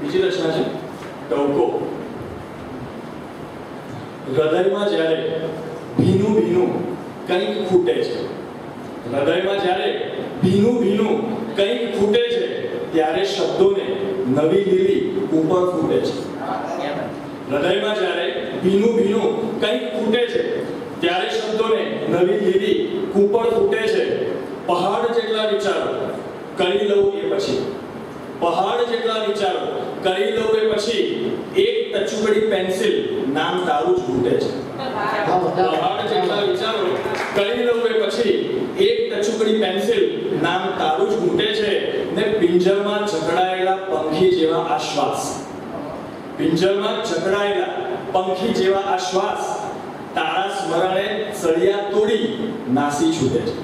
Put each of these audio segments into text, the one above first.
બીજી રચના છે, ટવકો. હૃદયમાં જ્યારે ભીનું ભીનું કંઈક ખૂટે છે, હૃદયમાં જ્યારે ભીનું ભીનું કંઈક ખૂટે છે, ત્યારે શબ્દોને નવી લીલી ઉપર ફૂટે છે. હૃદયમાં જ્યારે ભીનું ભીનું કંઈક ફૂટે છે, ત્યારે શબ્દોને નવી લીલી કુપળ ફૂટે છે. પહાડ જેટલા વિચારો, કરી લઉં એ પછી. પહાડ જેટલા વિચારો કરી લો કે પછી એક ટચુકડી પેન્સિલ નામ તારું જ ઘૂટે છે. પહાડ જેટલા વિચારો. કરી લો કે પછી એક ટચુકડી પેન્સિલ નામ તારું જ ઘૂટે છે ને પિંજરમાં જકડાયેલા પંખી જેવા આશ્વાસ પિંજરમાં જકડાયેલા પંખી જેવા આશ્વાસ તારા સ્મરણે સળિયા તોડી નાસી છૂટે છે.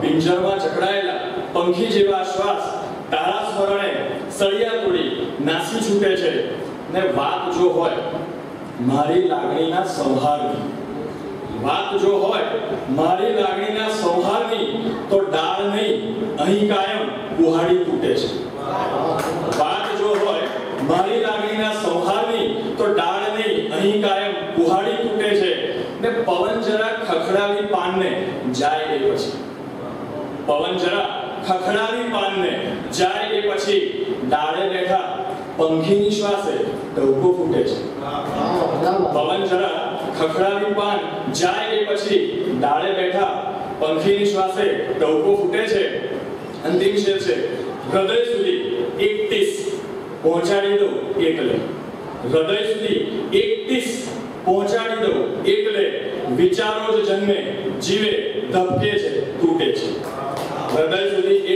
પિંજરમાં જકડાયેલા પંખી જેવા આશ્વાસ તારા સ્મરણે સળિયા તોડી નાસી છૂટે છે. ને વાત જો હોય, મારી લાગણીના સંહારની. વાત જો હોય, મારી લાગણીના સંહારની, તો ડાળ નહીં, અહીં કાયમ કુહાડી તૂટે છે. વાત જો હોય, મારી લાગણીના સંહારની, તો ડાળ નહીં, અહીં કાયમ કુહાડી તૂટે છે. ને પવન જરા ખખડાવી પાનને જાય એ પછી. પવન જરા ખખડાવી પાનને જાય એ પછી ડાળે બેઠા પંખીની શ્વાસે ડવકો ફૂટે છે. પવન જરા ખખડાવી પાન જાય એ પછી ડાળે બેઠા પંખીની શ્વાસે ડવકો ફૂટે છે. અંતિમ શેર છે, હૃદય સુધી એકટીસ પહોંચાડી દો એકલે. હૃદય સુધી એક ટીસ પહોંચાડી દો એકલે. વિચારો જ જન્મે, જીવે, ધબકે છે, તૂટે છે. હૃદય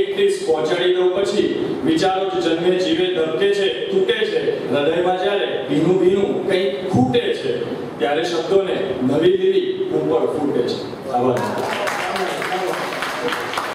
સુધી એક પહોંચાડી પછી વિચારો જન્મે જીવે ધબકે છે, તૂટે છે. હૃદયમાં જ્યારે ભીનું ભીનું કંઈક ખૂટે છે, ત્યારે શબ્દોને નવી લીલી ઉપર ફૂટે છે. આભાર.